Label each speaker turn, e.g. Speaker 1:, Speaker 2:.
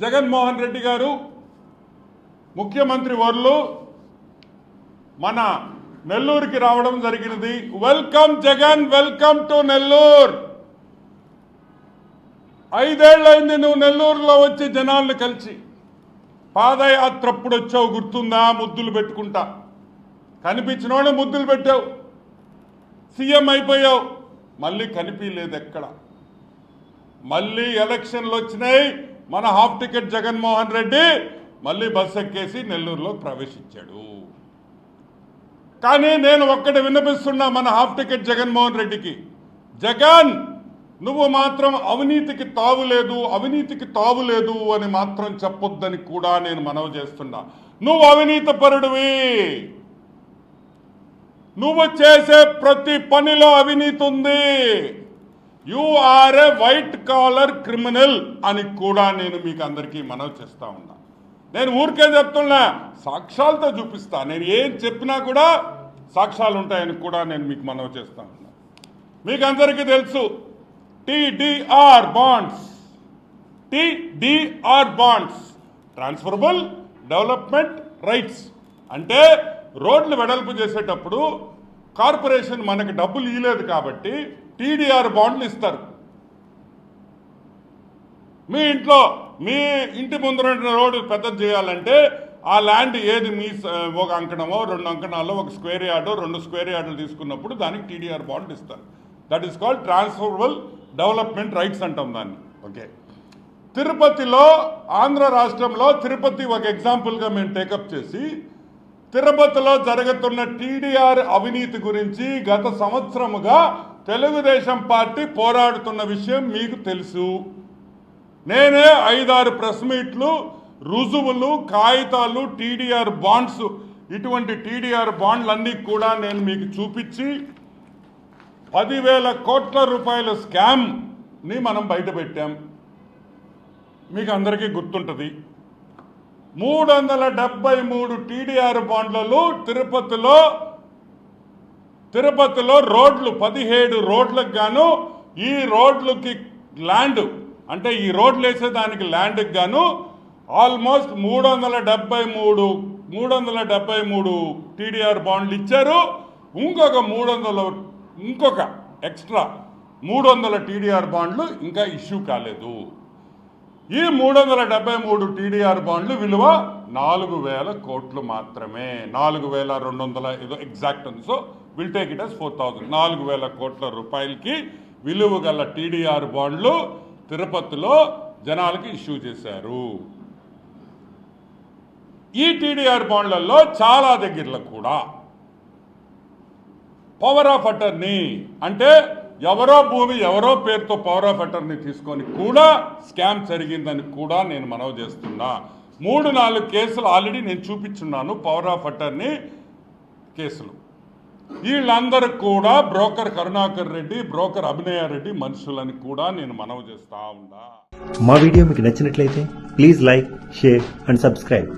Speaker 1: జగన్మోహన్ రెడ్డి గారు ముఖ్యమంత్రి వర్లు మన నెల్లూరుకి రావడం జరిగినది. Welcome Jagan welcome to Nellore. ఐదేళ్ళైంది నువ్వు నెల్లూరులో వచ్చి జనాల్ని కలిసి. పాదయాత్ర అప్పుడు వచ్చావు గుర్తుందా? ముద్దులు పెట్టుకుంటా. కనిపించినోడే ముద్దులు పెట్టావు. సీఎం అయిపోయావు. మళ్ళీ కనిపించలేదు ఎక్కడ? మళ్ళీ ఎలక్షన్లు వచ్చినాయి. మన హాఫ్ టికెట్ జగన్మోహన్ రెడ్డి మళ్ళీ బస్ ఎక్కేసి నెల్లూరులో ప్రవేశించాడు. కానీ నేను ఒక్కటి విన్నపిస్తున్నా మన హాఫ్ టికెట్ జగన్మోహన్ రెడ్డికి. జగన్ నువ్వు మాత్రం అవినీతికి తావు లేదు అవినీతికి తావు లేదు అని మాత్రం చెప్పొద్దని కూడా నేను మనవి చేస్తున్నా. నువ్వు అవినీతి పరుడివి. నువ్వు చేసే ప్రతి పనిలో అవినీతి ఉంది. You are a white collar criminal అని కూడా నేను మీకు అందరికీ మనవి చేస్తా ఉన్నా. నేను ఊరికే చెప్తున్నా సాక్ష్యాలతో చూపిస్తా. నేను ఏం చెప్పినా కూడా సాక్ష్యాలు ఉంటాయని కూడా నేను మీకు మనవి చేస్తా ఉన్నా. మీకు అందరికీ తెలుసు TDR bonds TDR bonds transferable development rights అంటే రోడ్లు వెడల్పు చేసేటప్పుడు కార్పొరేషన్ మనకి డబ్బులు ఇవ్వలేదు కాబట్టి టీడీఆర్ బాండ్లు ఇస్తారు. మీ ఇంట్లో మీ ఇంటి ముందర రోడ్డు పెద్దది చేయాలంటే ఆ ల్యాండ్ ఏది మీ ఒక అంకణమో రెండు అంకణాల్లో ఒక స్క్వేర్ యార్డో రెండు స్క్వేర్ యార్డులు తీసుకున్నప్పుడు దానికి టీడీఆర్ బాండ్ ఇస్తారు. That is called transferable development rights అంటాం దాన్ని. ఓకే. తిరుపతిలో ఆంధ్ర రాష్ట్రంలో తిరుపతి ఒక ఎగ్జాంపుల్గా మేము టేకప్ చేసి తిరుపతిలో జరుగుతున్న టీడీఆర్ అవినీతి గురించి గత సంవత్సరముగా తెలుగుదేశం పార్టీ పోరాడుతున్న విషయం మీకు తెలుసు. నేనే ఐదారు ప్రెస్ మీట్లు రుజువులు కాగితాలు టీడీఆర్ బాండ్స్ ఇటువంటి టీడీఆర్ బాండ్లన్నీ కూడా నేను మీకు చూపించి పదివేల కోట్ల రూపాయల స్కామ్ని మనం బయటపెట్టాం. మీకు అందరికీ గుర్తుంటుంది. మూడు వందల డెబ్బై మూడు టీడీఆర్ బాండ్లలో తిరుపతిలో తిరుపతిలో రోడ్లు పదిహేడు రోడ్లకు గాను ఈ రోడ్లకి ల్యాండ్ అంటే ఈ రోడ్లు వేసేదానికి ల్యాండ్కి గాను ఆల్మోస్ట్ మూడు వందల డెబ్బై మూడు మూడు వందల డెబ్బై మూడు టీడీఆర్ బాండ్లు ఇచ్చారు. ఇంకొక మూడు వందల ఇంకొక ఎక్స్ట్రా మూడు వందల టీడీఆర్ బాండ్లు ఇంకా ఇష్యూ కాలేదు. ఈ మూడు వందల డెబ్బై మూడు టీడీఆర్ బాండ్లు విలువ నాలుగు వేల కోట్లు మాత్రమే. నాలుగు వేల రెండు వందల ఏదో ఎగ్జాక్ట్ ఉంది. So will take it as four thousand నాలుగు వేల కోట్ల రూపాయలకి విలువ గల టీడీఆర్ బాండ్లు తిరుపతిలో జనాలకి ఇష్యూ చేశారు. ఈ టీడీఆర్ బాండ్లలో చాలా దగ్గరలో కూడా పవర్ ఆఫ్ అటర్నీ అంటే ఎవరో భూమి ఎవరో పేరుతో పవర్ ఆఫ్ అటర్నీ తీసుకొని కూడా స్కామ్ జరిగిందని కూడా నేను మనవి చేస్తున్నా. మూడు నాలుగు కేసులు ఆల్రెడీ నేను చూపించున్నాను పవర్ ఆఫ్ అటర్నీ కేసులు. వీళ్ళందరూ కూడా బ్రోకర్ కరుణాకర్ రెడ్డి బ్రోకర్ అభినయ రెడ్డి మనుషులని కూడా నేను మనవి చేస్తా ఉన్నా.
Speaker 2: మా వీడియో మీకు నచ్చినట్లయితే please like share and subscribe